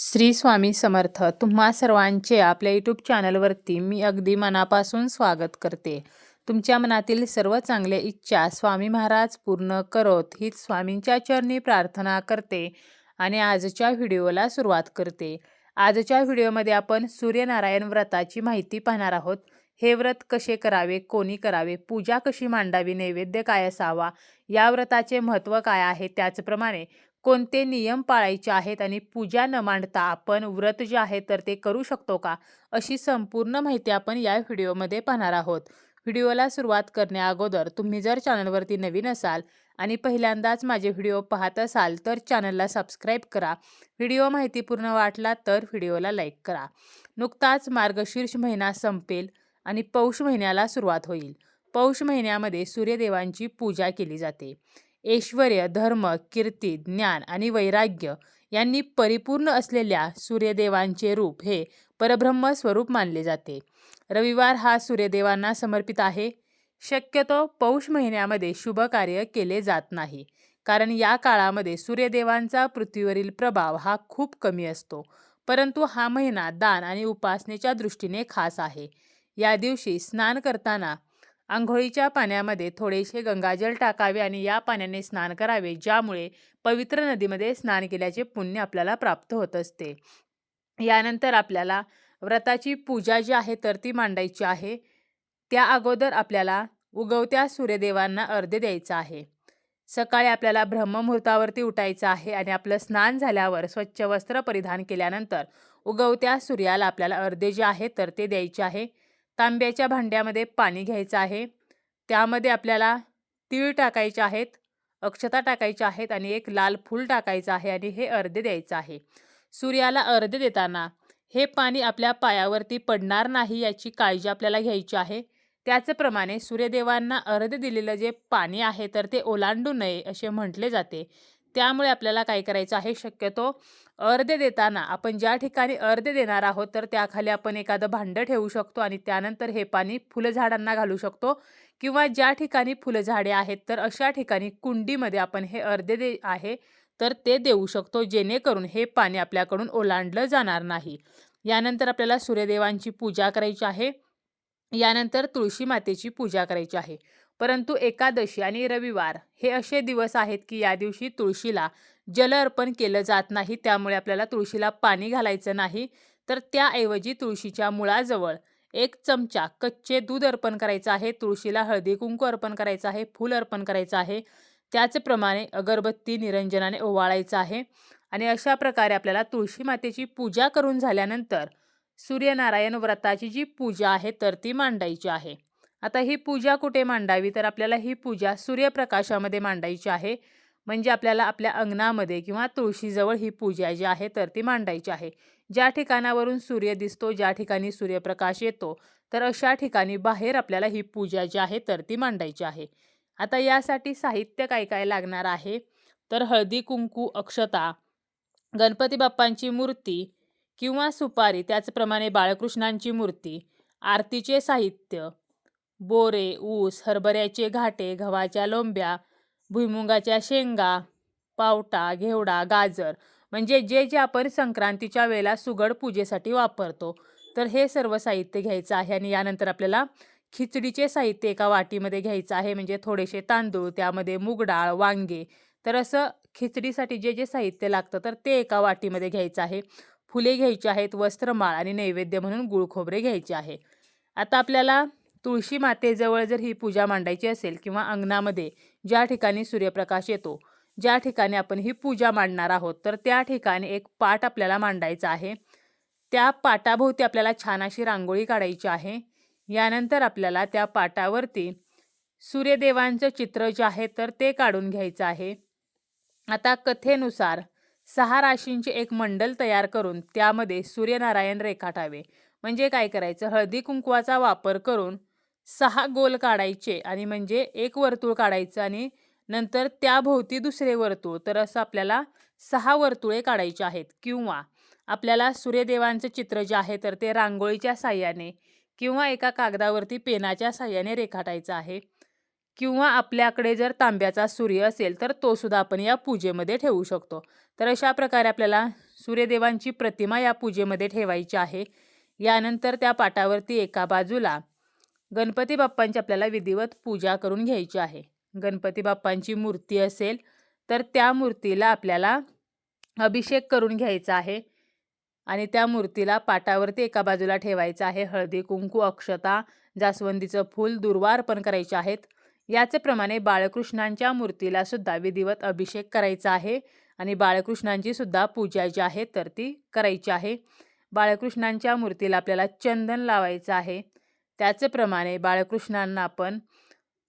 श्री स्वामी समर्थ. तुम्हा सर्वांचे आपल्या यूट्यूब चॅनलवरती मी अगदी मनापासून स्वागत करते. तुमच्या मनातील सर्व चांगल्या इच्छा स्वामी महाराज पूर्ण करोत हीच स्वामींच्या चरणी प्रार्थना करते आणि आजच्या व्हिडिओला सुरुवात करते. आजच्या व्हिडिओमध्ये आपण सूर्यनारायण व्रताची माहिती पाहणार आहोत. हे व्रत कसे करावे कोणी करावे पूजा कशी मांडावी नैवेद्य काय असावा या व्रताचे महत्त्व काय आहे त्याचप्रमाणे कोणते नियम पाळायचे आहेत आणि पूजा न मांडता आपण व्रत जे आहे तर ते करू शकतो का? अशी संपूर्ण माहिती आपण या व्हिडिओमध्ये पाहणार आहोत. व्हिडिओला सुरुवात करण्याअगोदर तुम्ही जर चॅनलवरती नवीन असाल आणि पहिल्यांदाच माझे व्हिडिओ पाहत असाल तर चॅनलला सबस्क्राईब करा. व्हिडिओ माहितीपूर्ण वाटला तर व्हिडिओला लाईक करा. नुकताच मार्गशीर्ष महिना संपेल आणि पौष महिन्याला सुरुवात होईल. पौष महिन्यामध्ये सूर्यदेवांची पूजा केली जाते. ऐश्वर्य धर्म कीर्ती ज्ञान आणि वैराग्य यांनी परिपूर्ण असलेल्या सूर्यदेवांचे रूप हे परब्रह्म स्वरूप मानले जाते. रविवार हा सूर्यदेवांना समर्पित आहे. शक्यतो पौष महिन्यामध्ये शुभ कार्य केले जात नाही कारण या काळामध्ये सूर्यदेवांचा पृथ्वीवरील प्रभाव हा खूप कमी असतो. परंतु हा महिना दान आणि उपासनेच्या दृष्टीने खास आहे. या दिवशी स्नान करताना आंघोळीच्या पाण्यामध्ये थोडेसे गंगाजल टाकावे आणि या पाण्याने स्नान करावे ज्यामुळे पवित्र नदीमध्ये स्नान केल्याचे पुण्य आपल्याला प्राप्त होत असते. यानंतर आपल्याला व्रताची पूजा जी आहे तर ती मांडायची आहे. त्या अगोदर आपल्याला उगवत्या सूर्यदेवांना अर्धे द्यायचा आहे. सकाळी आपल्याला ब्रह्ममुहूर्तावरती उठायचं आहे आणि आपलं स्नान झाल्यावर स्वच्छ वस्त्र परिधान केल्यानंतर उगवत्या सूर्याला आपल्याला अर्धे जे आहे तर ते द्यायचे आहे. तांब्याच्या भांड्यामध्ये पाणी घ्यायचं आहे. त्यामध्ये आपल्याला तीळ टाकायचे आहेत अक्षता टाकायच्या आहेत आणि एक लाल फूल टाकायचं आहे आणि हे अर्धे द्यायचं आहे. सूर्याला अर्धे देताना हे पाणी आपल्या पायावरती पडणार नाही याची काळजी आपल्याला घ्यायची आहे. त्याचप्रमाणे सूर्यदेवांना अर्धे दिलेलं जे पाणी आहे तर ते ओलांडू नये असे म्हटले जाते. त्यामुळे आपल्याला काय करायचं आहे? शक्यतो अर्धे देताना आपण ज्या ठिकाणी अर्धे देणार आहोत तर त्याखाली आपण एखादं भांडं ठेवू शकतो आणि त्यानंतर हे पाणी फुलझाडांना घालू शकतो. किंवा ज्या ठिकाणी फुलझाडे आहेत तर अशा ठिकाणी कुंडीमध्ये आपण हे अर्धे दे आहे तर ते देऊ शकतो जेणेकरून हे पाणी आपल्याकडून ओलांडलं जाणार नाही. यानंतर आपल्याला सूर्यदेवांची पूजा करायची आहे. यानंतर तुळशी मातेची पूजा करायची आहे. परंतु एकादशी आणि रविवार हे असे दिवस आहेत की या दिवशी तुळशीला जल अर्पण केलं जात नाही त्यामुळे आपल्याला तुळशीला पाणी घालायचं नाही. तर त्याऐवजी तुळशीच्या मुळाजवळ एक चमचा कच्चे दूध अर्पण करायचं आहे तुळशीला हळदी कुंकू अर्पण करायचं आहे फूल अर्पण करायचं आहे. त्याचप्रमाणे अगरबत्ती निरंजनाने ओवाळायचं आहे आणि अशा प्रकारे आपल्याला तुळशी मातेची पूजा करून झाल्यानंतर सूर्यनारायण व्रताची जी पूजा आहे तर ती मांडायची आहे. आता ही पूजा कुठे मांडावी? तर आपल्याला ही पूजा सूर्यप्रकाशामध्ये मांडायची आहे. म्हणजे आपल्याला आपल्या अंगणामध्ये किंवा तुळशीजवळ ही पूजा जी आहे तर ती मांडायची आहे. ज्या ठिकाणावरून सूर्य दिसतो ज्या ठिकाणी सूर्यप्रकाश येतो तर अशा ठिकाणी बाहेर आपल्याला ही पूजा जी आहे तर ती मांडायची आहे. आता यासाठी साहित्य काय काय लागणार आहे? तर हळदी कुंकू अक्षता गणपती बाप्पांची मूर्ती किंवा सुपारी त्याचप्रमाणे बाळकृष्णांची मूर्ती आरतीचे साहित्य बोरे ऊस हरभऱ्याचे घाटे गव्हाच्या लोंब्या भुईमुगाच्या शेंगा पावटा घेवडा गाजर म्हणजे जे जे आपण संक्रांतीच्या वेळेला सुगड पूजेसाठी वापरतो. तर हे सर्व साहित्य घ्यायचं आहे आणि यानंतर आपल्याला खिचडीचे साहित्य एका वाटीमध्ये घ्यायचं आहे. म्हणजे थोडेसे तांदूळ त्यामध्ये मूग डाळ वांगे. तर असं खिचडीसाठी जे जे साहित्य लागतं तर ते एका वाटीमध्ये घ्यायचं आहे. फुले घ्यायची आहेत वस्त्रमाळ आणि नैवेद्य म्हणून गुळखोबरे घ्यायचे आहे. आता आपल्याला तुळशी मातेजवळ जर ही पूजा मांडायची असेल किंवा अंगणामध्ये ज्या ठिकाणी सूर्यप्रकाश येतो ज्या ठिकाणी आपण ही पूजा मांडणार आहोत तर त्या ठिकाणी एक पाट आपल्याला मांडायचा आहे. त्या पाटाभोवती आपल्याला छान अशी रांगोळी काढायची आहे. यानंतर आपल्याला त्या पाटावरती सूर्यदेवांचं चित्र जे आहे तर ते काढून घ्यायचं आहे. आता कथेनुसार सहा राशींचे एक मंडल तयार करून त्यामध्ये सूर्यनारायण रेखाटावे म्हणजे काय करायचं? हळदी कुंकवाचा वापर करून सहा गोल काढायचे आणि म्हणजे एक वर्तुळ काढायचं आणि नंतर त्याभोवती दुसरे वर्तुळ. तर असं आपल्याला सहा वर्तुळे काढायचे आहेत. किंवा आपल्याला सूर्यदेवांचं चित्र जे आहे तर ते रांगोळीच्या साह्याने किंवा एका कागदावरती पेनाच्या साह्याने रेखाटायचं आहे. किंवा आपल्याकडे जर तांब्याचा सूर्य असेल तर तो सुद्धा आपण या पूजेमध्ये ठेवू शकतो. तर अशा प्रकारे आपल्याला सूर्यदेवांची प्रतिमा या पूजेमध्ये ठेवायची आहे. यानंतर त्या पाटावरती एका बाजूला गणपती बाप्पांची आपल्याला विधिवत पूजा करून घ्यायची आहे. गणपती बाप्पांची मूर्ती असेल तर त्या मूर्तीला आपल्याला अभिषेक करून घ्यायचा आहे. आणि त्या मूर्तीला पाटावरती एका बाजूला ठेवायचं आहे. हळदी कुंकू अक्षता जास्वंदीचं फूल दुर्वा अर्पण करायचे आहेत. याचप्रमाणे बाळकृष्णांच्या मूर्तीला सुद्धा विधिवत अभिषेक करायचा आहे. आणि बाळकृष्णांची सुद्धा पूजा जी आहे तर ती करायची आहे. बाळकृष्णांच्या मूर्तीला आपल्याला चंदन लावायचं आहे. त्याचप्रमाणे बाळकृष्णांना आपण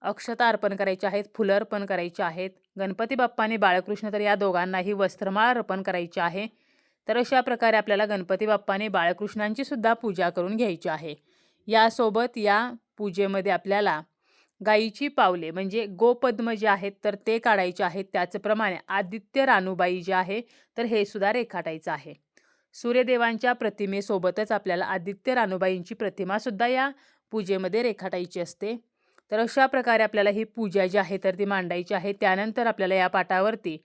अक्षता अर्पण करायची आहेत फुलं अर्पण करायची आहेत. गणपती बाप्पाने बाळकृष्ण तर या दोघांनाही वस्त्रमाळ अर्पण करायची आहे. तर अशा प्रकारे आपल्याला गणपती बाप्पाने बाळकृष्णांची सुद्धा पूजा करून घ्यायची आहे. यासोबत या पूजेमध्ये आपल्याला गायीची पावले म्हणजे गोपद्म जे आहेत तर ते काढायचे आहेत. त्याचप्रमाणे आदित्य रानूबाई जे आहे तर हे सुद्धा रेखाटायचं आहे. सूर्यदेवांच्या प्रतिमेसोबतच आपल्याला आदित्य रानूबाईंची प्रतिमासुद्धा या पूजेमध्ये रेखाटायची असते. तर अशा प्रकारे आपल्याला ही पूजा जी आहे तर ती मांडायची आहे. त्यानंतर आपल्याला या पाटावरती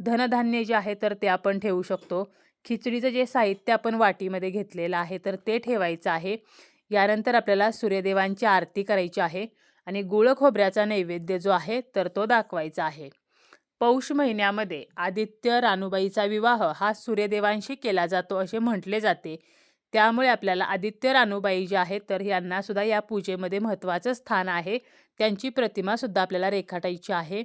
धनधान्य जे आहे तर ते आपण ठेवू शकतो. खिचडीचं जे साहित्य आपण वाटीमध्ये घेतलेलं आहे तर ते ठेवायचं आहे. यानंतर आपल्याला सूर्यदेवांची आरती करायची आहे आणि गुळ खोबऱ्याचा नैवेद्य जो आहे तर तो दाखवायचा आहे. पौष महिन्यामध्ये आदित्य रानूबाईचा विवाह हा सूर्यदेवांशी केला जातो असे म्हटले जाते. त्यामुळे आपल्याला आदित्य रानूबाई जे आहेत तर यांना सुद्धा या पूजेमध्ये महत्त्वाचं स्थान आहे. त्यांची प्रतिमासुद्धा आपल्याला रेखाटायची आहे.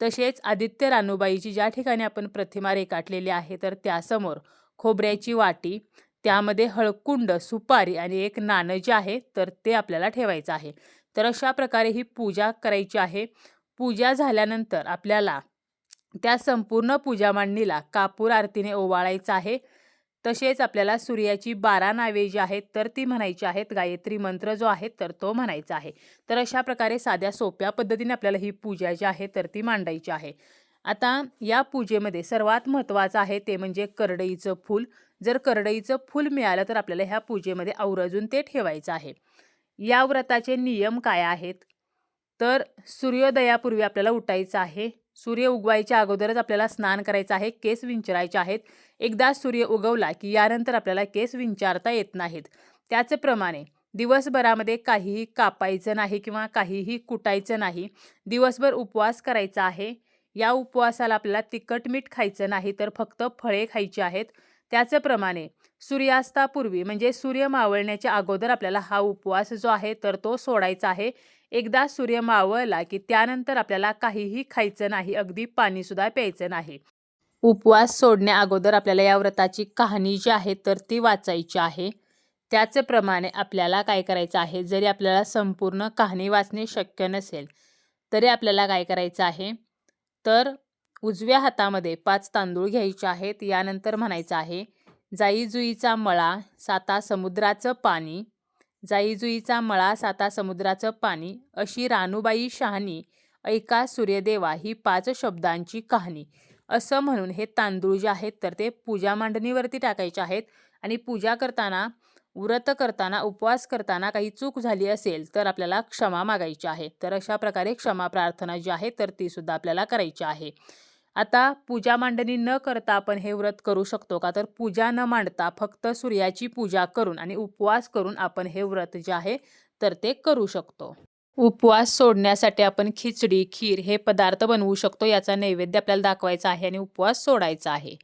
तसेच आदित्य रानूबाईची ज्या ठिकाणी आपण प्रतिमा रेखाटलेली आहे तर त्यासमोर खोबऱ्याची वाटी त्यामध्ये हळकुंड सुपारी आणि एक नाणं जे आहे तर ते आपल्याला ठेवायचं आहे. तर अशा प्रकारे ही पूजा करायची आहे. पूजा झाल्यानंतर आपल्याला त्या संपूर्ण पूजा मांडणीला कापूर आरतीने ओवाळायचं आहे. तसेच आपल्याला सूर्याची बारा नावे जी आहेत तर ती म्हणायची आहेत गायत्री मंत्र जो आहे तर तो म्हणायचा आहे. तर अशा प्रकारे साध्या सोप्या पद्धतीने आपल्याला ही पूजा जी आहे तर ती मांडायची आहे. आता या पूजेमध्ये सर्वात महत्त्वाचं आहे ते म्हणजे करडईचं फूल. जर करडईचं फूल मिळालं तर आपल्याला ह्या पूजेमध्ये आवरजून ते ठेवायचं आहे. या व्रताचे नियम काय आहेत? तर सूर्योदयापूर्वी आपल्याला उठायचं आहे. सूर्य उगवायच्या अगोदरच आपल्याला स्नान करायचं आहे केस विंचरायचे आहेत. एकदा सूर्य उगवला की यानंतर आपल्याला केस विंचारता येत नाहीत. त्याचप्रमाणे दिवसभरामध्ये काहीही कापायचं नाही किंवा काहीही कुटायचं नाही. दिवसभर उपवास करायचा आहे. या उपवासाला आपल्याला तिखट मीठ खायचं नाही तर फक्त फळे खायची आहेत. त्याचप्रमाणे सूर्यास्तापूर्वी म्हणजे सूर्य मावळण्याच्या अगोदर आपल्याला हा उपवास जो आहे तर तो सोडायचा आहे. एकदा सूर्य मावळला की त्यानंतर आपल्याला काहीही खायचं नाही अगदी पाणीसुद्धा प्यायचं नाही. उपवास सोडण्या अगोदर आपल्याला या व्रताची कहाणी जी आहे तर ती वाचायची आहे. त्याचप्रमाणे आपल्याला काय करायचं आहे जरी आपल्याला संपूर्ण कहाणी वाचणे शक्य नसेल तरी आपल्याला काय करायचं आहे? तर उजव्या हातामध्ये पाच तांदूळ घ्यायचे आहेत यानंतर म्हणायचं आहे जाईजुईचा मळा साता समुद्राचं पाणी जाईजुईचा मळा साता समुद्राचं पाणी अशी रानूबाई शहाणी ऐका सूर्यदेवा ही पाच शब्दांची कहाणी. असं म्हणून हे तांदूळ जे आहेत तर ते पूजा मांडणीवरती टाकायचे आहेत. आणि पूजा करताना व्रत करताना उपवास करताना काही चूक झाली असेल तर आपल्याला क्षमा मागायची आहे. तर अशा प्रकारे क्षमा प्रार्थना जी आहे तर ती सुद्धा आपल्याला करायची आहे. आता पूजा मांडणी न करता आपण हे व्रत करू शकतो का? तर पूजा न मांडता फक्त सूर्याची पूजा करून आणि उपवास करून आपण हे व्रत जे आहे तर ते करू शकतो. उपवास सोडण्यासाठी आपण खिचडी खीर हे पदार्थ बनवू शकतो याचा नैवेद्य आपल्याला दाखवायचा आहे आणि उपवास सोडायचा आहे.